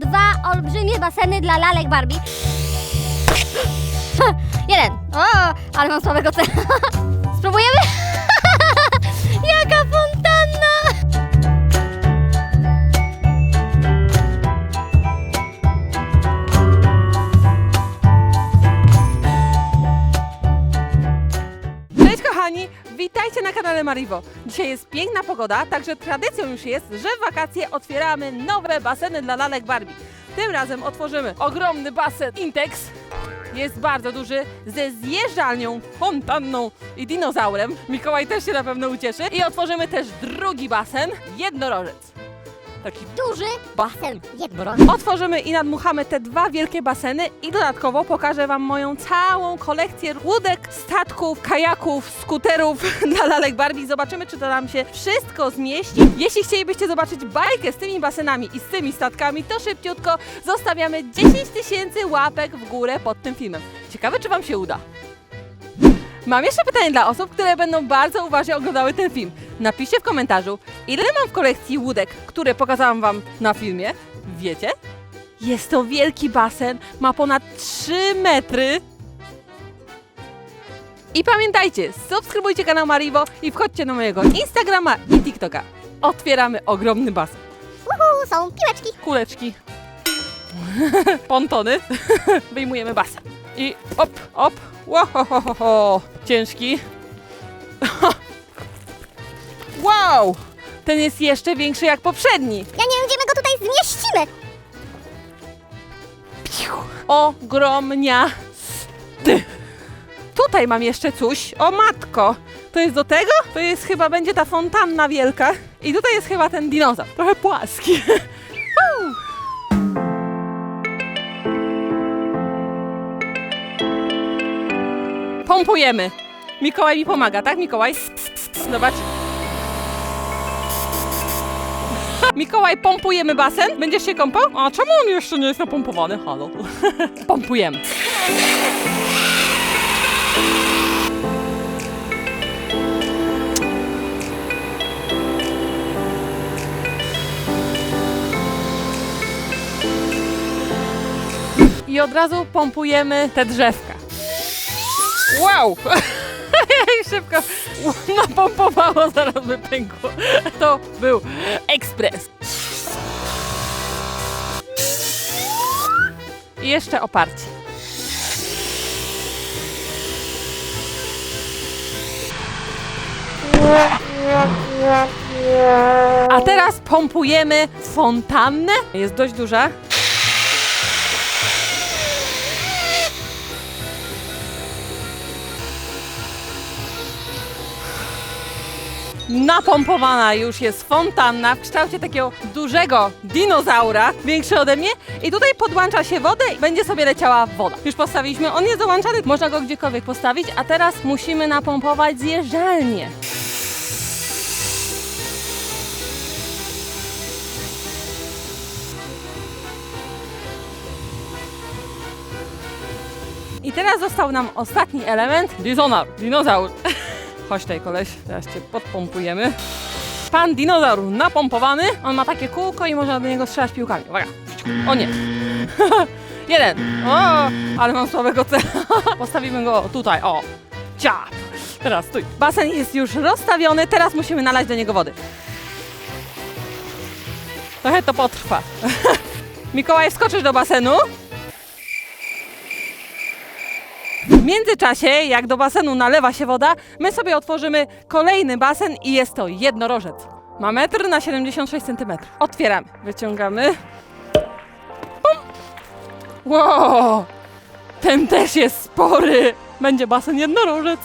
Dwa olbrzymie baseny dla lalek Barbie. Jeden. O, ale mam słabego cena. Spróbujemy? Jaka kanale Marivo. Dzisiaj jest piękna pogoda, także tradycją już jest, że w wakacje otwieramy nowe baseny dla lalek Barbie. Tym razem otworzymy ogromny basen Intex. Jest bardzo duży, ze zjeżdżalnią, fontanną i dinozaurem. Mikołaj też się na pewno ucieszy. I otworzymy też drugi basen, jednorożec. Taki Duży basen jednorożec. Otworzymy i nadmuchamy te dwa wielkie baseny i dodatkowo pokażę Wam moją całą kolekcję łódek, statków, kajaków, skuterów dla lalek Barbie. Zobaczymy, czy to nam się wszystko zmieści. Jeśli chcielibyście zobaczyć bajkę z tymi basenami i z tymi statkami, to szybciutko zostawiamy 10 tysięcy łapek w górę pod tym filmem. Ciekawe, czy Wam się uda. Mam jeszcze pytanie dla osób, które będą bardzo uważnie oglądały ten film. Napiszcie w komentarzu, ile mam w kolekcji łódek, które pokazałam Wam na filmie. Wiecie? Jest to wielki basen, ma ponad 3 metry. I pamiętajcie, subskrybujcie kanał Marivo i wchodźcie na mojego Instagrama i TikToka. Otwieramy ogromny basen. Uhu, są piłeczki. Kuleczki. Pontony. Wyjmujemy basen. I op, op. Łohohoho. Ciężki. Wow! Ten jest jeszcze większy jak poprzedni. Ja nie wiem, gdzie my go tutaj zmieścimy. Ogromnia. Ty. Tutaj mam jeszcze coś. O matko! To jest do tego? To jest chyba będzie ta fontanna wielka. I tutaj jest chyba ten dinozaur. Trochę płaski. Pompujemy. Mikołaj mi pomaga, tak Mikołaj? Zobacz. Mikołaj, pompujemy basen? Będziesz się kąpał? A czemu on jeszcze nie jest napompowany? Halo. Pompujemy. I od razu pompujemy te drzewka. Wow! Jak szybko napompowało, zaraz by pękło. To był ekspres. I jeszcze oparcie. A teraz pompujemy fontannę. Jest dość duża. Napompowana już jest fontanna w kształcie takiego dużego dinozaura, większy ode mnie. I tutaj podłącza się wodę i będzie sobie leciała woda. Już postawiliśmy, on jest dołączany, można go gdziekolwiek postawić, a teraz musimy napompować zjeżdżalnię. I teraz został nam ostatni element. Dizonaur, dinozaur. Chodź tutaj koleś, teraz cię podpompujemy. Pan dinozaur napompowany. On ma takie kółko i można do niego strzelać piłkami. Uwaga. O nie. Jeden. O, ale mam słabego cela. Postawimy go tutaj. O. Ciap. Teraz stój. Basen jest już rozstawiony, teraz musimy nalać do niego wody. Trochę to potrwa. Mikołaj, wskoczysz do basenu. W międzyczasie, jak do basenu nalewa się woda, my sobie otworzymy kolejny basen i jest to jednorożec. Ma metr na 76 cm. Otwieramy, wyciągamy. Pum. Wow! Ten też jest spory! Będzie basen jednorożec.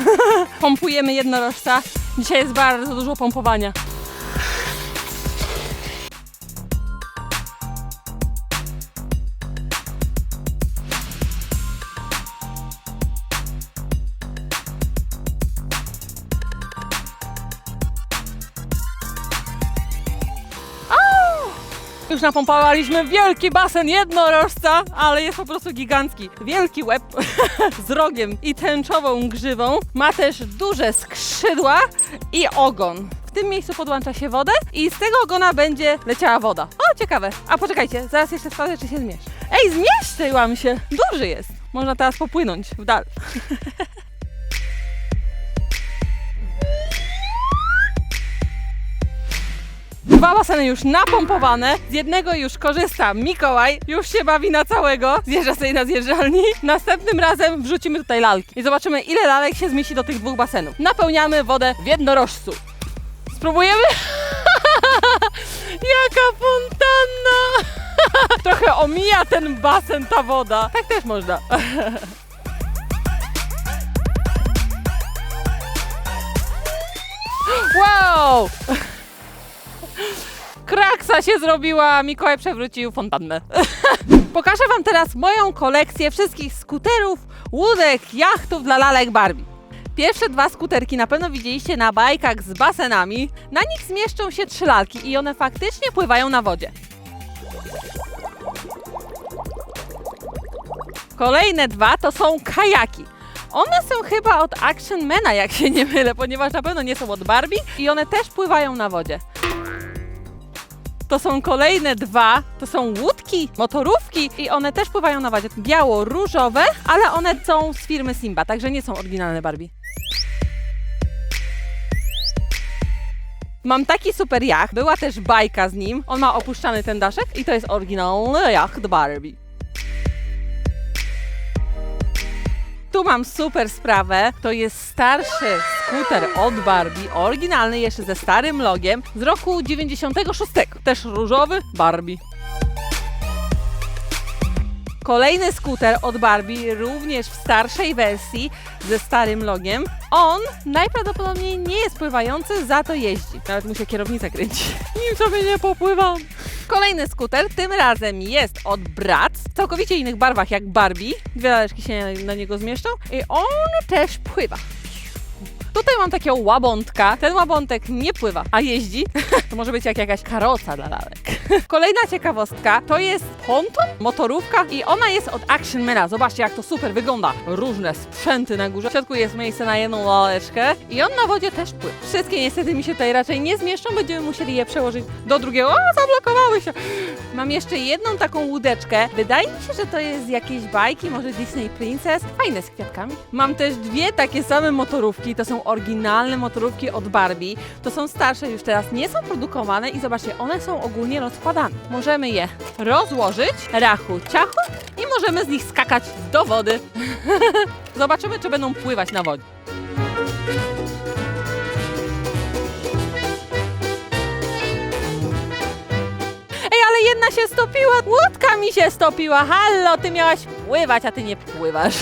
Pompujemy jednorożca. Dzisiaj jest bardzo dużo pompowania. Już napompowaliśmy wielki basen jednorożca, ale jest po prostu gigancki. Wielki łeb z rogiem i tęczową grzywą. Ma też duże skrzydła i ogon. W tym miejscu podłącza się wodę i z tego ogona będzie leciała woda. O, ciekawe. A poczekajcie, zaraz jeszcze sprawdzę, czy się zmieszczę. Ej, zmieszczyłam się! Duży jest. Można teraz popłynąć w dal. Dwa baseny już napompowane, z jednego już korzysta Mikołaj, już się bawi na całego, zjeżdża sobie na zjeżdżalni. Następnym razem wrzucimy tutaj lalki i zobaczymy ile lalek się zmieści do tych dwóch basenów. Napełniamy wodę w jednorożcu. Spróbujemy? Jaka fontanna! Trochę omija ten basen ta woda. Tak też można. Wow! Kraksa się zrobiła, Mikołaj przewrócił fontannę. Pokażę Wam teraz moją kolekcję wszystkich skuterów, łódek, jachtów dla lalek Barbie. Pierwsze dwa skuterki na pewno widzieliście na bajkach z basenami. Na nich zmieszczą się trzy lalki i one faktycznie pływają na wodzie. Kolejne dwa to są kajaki. One są chyba od Action Mana, jak się nie mylę, ponieważ na pewno nie są od Barbie i one też pływają na wodzie. To są kolejne dwa, to są łódki, motorówki i one też pływają na wodzie. Biało-różowe, ale one są z firmy Simba, także nie są oryginalne Barbie. Mam taki super jacht, była też bajka z nim. On ma opuszczany ten daszek i to jest oryginalny jacht Barbie. Tu mam super sprawę. To jest starszy skuter od Barbie, oryginalny jeszcze ze starym logiem z roku 96. Też różowy Barbie. Kolejny skuter od Barbie, również w starszej wersji ze starym logiem. On najprawdopodobniej nie jest pływający, za to jeździ. Nawet mu się kierownica kręci. Nim sobie nie popływam. Kolejny skuter, tym razem jest od Bratz, w całkowicie innych barwach jak Barbie. Dwie laleczki się na niego zmieszczą i on też pływa. Tutaj mam takiego łabątka. Ten łabątek nie pływa, a jeździ. To może być jak jakaś karoca dla lalek. Kolejna ciekawostka to jest ponton, motorówka i ona jest od Action Mana. Zobaczcie jak to super wygląda. Różne sprzęty na górze. W środku jest miejsce na jedną laleczkę i on na wodzie też pływa. Wszystkie niestety mi się tutaj raczej nie zmieszczą. Będziemy musieli je przełożyć do drugiego. O, zablokowały się. Mam jeszcze jedną taką łódeczkę. Wydaje mi się, że to jest z jakiejś bajki, może Disney Princess. Fajne z kwiatkami. Mam też dwie takie same motorówki. To są oryginalne motorówki od Barbie. To są starsze, już teraz nie są produkowane i zobaczcie, one są ogólnie rozkładane. Możemy je rozłożyć, rachu, ciachu i możemy z nich skakać do wody. Zobaczymy, czy będą pływać na wodzie. Jedna się stopiła, łódka mi się stopiła. Hallo, ty miałaś pływać, a ty nie pływasz.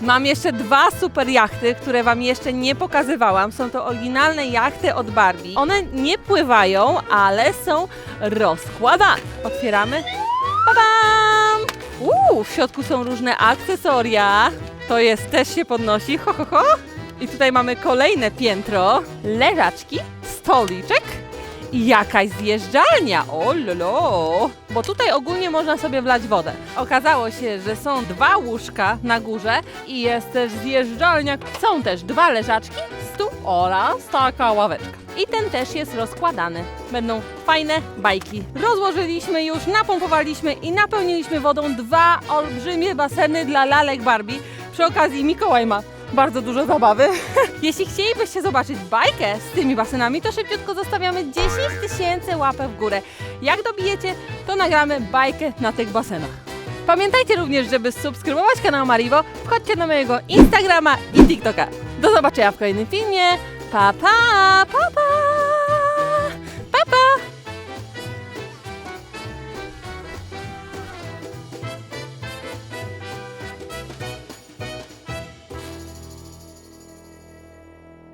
Mam jeszcze dwa super jachty, które wam jeszcze nie pokazywałam. Są to oryginalne jachty od Barbie. One nie pływają, ale są rozkładane. Otwieramy. Babam! Uuu, w środku są różne akcesoria. To jest, też się podnosi. Ho, ho, ho. I tutaj mamy kolejne piętro. Leżaczki, stoliczek jakaś zjeżdżalnia. O lolo. Bo tutaj ogólnie można sobie wlać wodę. Okazało się, że są dwa łóżka na górze i jest też zjeżdżalnia. Są też dwa leżaczki, stół oraz taka ławeczka. I ten też jest rozkładany. Będą fajne bajki. Rozłożyliśmy już, napompowaliśmy i napełniliśmy wodą dwa olbrzymie baseny dla lalek Barbie. Przy okazji Mikołaj ma bardzo dużo zabawy. Jeśli chcielibyście zobaczyć bajkę z tymi basenami, to szybciutko zostawiamy 10 tysięcy łapek w górę. Jak dobijecie, to nagramy bajkę na tych basenach. Pamiętajcie również, żeby subskrybować kanał Mariwo, wchodźcie na mojego Instagrama i TikToka. Do zobaczenia w kolejnym filmie. Pa, pa, pa, pa!